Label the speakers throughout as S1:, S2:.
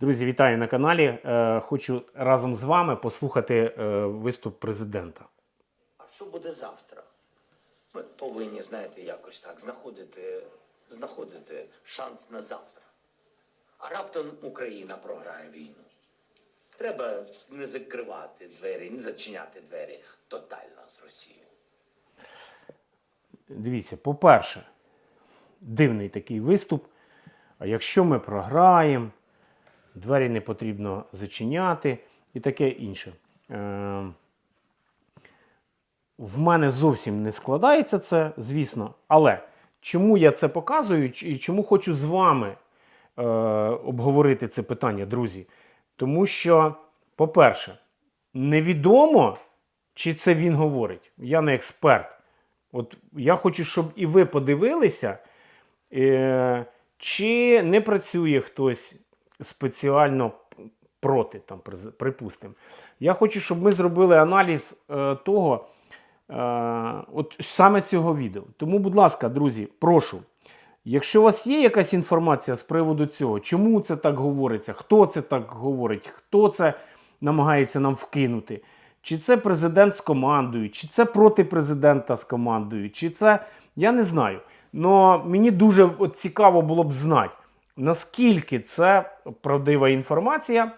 S1: Друзі, вітаю на каналі. Е, Хочу разом з вами послухати е, виступ президента.
S2: А що буде завтра? Ми повинні, знаєте, якось так знаходити, знаходити шанс на завтра. А раптом Україна програє війну. Треба не закривати двері, не зачиняти двері тотально з Росією.
S1: Дивіться, по-перше, дивний такий виступ. А якщо ми програємо, двері не потрібно зачиняти і таке інше. Е, В мене зовсім не складається це, звісно. Але чому я це показую і чому хочу з вами е, обговорити це питання, друзі? Тому що, по-перше, невідомо, чи це він говорить. Я не експерт. От я хочу, щоб і ви подивилися, е, чи не працює хтось спеціально проти, там, припустимо. Я хочу, щоб ми зробили аналіз е, того, е, от саме цього відео. Тому, будь ласка, друзі, прошу. Якщо у вас є якась інформація з приводу цього, чому це так говориться, хто це так говорить, хто це намагається нам вкинути, чи це президент з командою, чи це проти президента з командою, чи це. Я не знаю. Но мені дуже цікаво було б знати, наскільки це правдива інформація.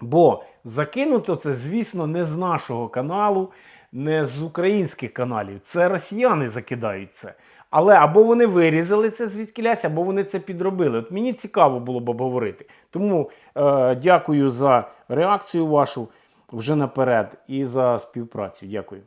S1: Бо закинуто це, звісно, не з нашого каналу, не з українських каналів. Це росіяни закидають це. Але або вони вирізали це звідкілясь, або вони це підробили. От мені цікаво було б обговорити. Тому е, дякую за реакцію вашу вже наперед і за співпрацю. Дякую.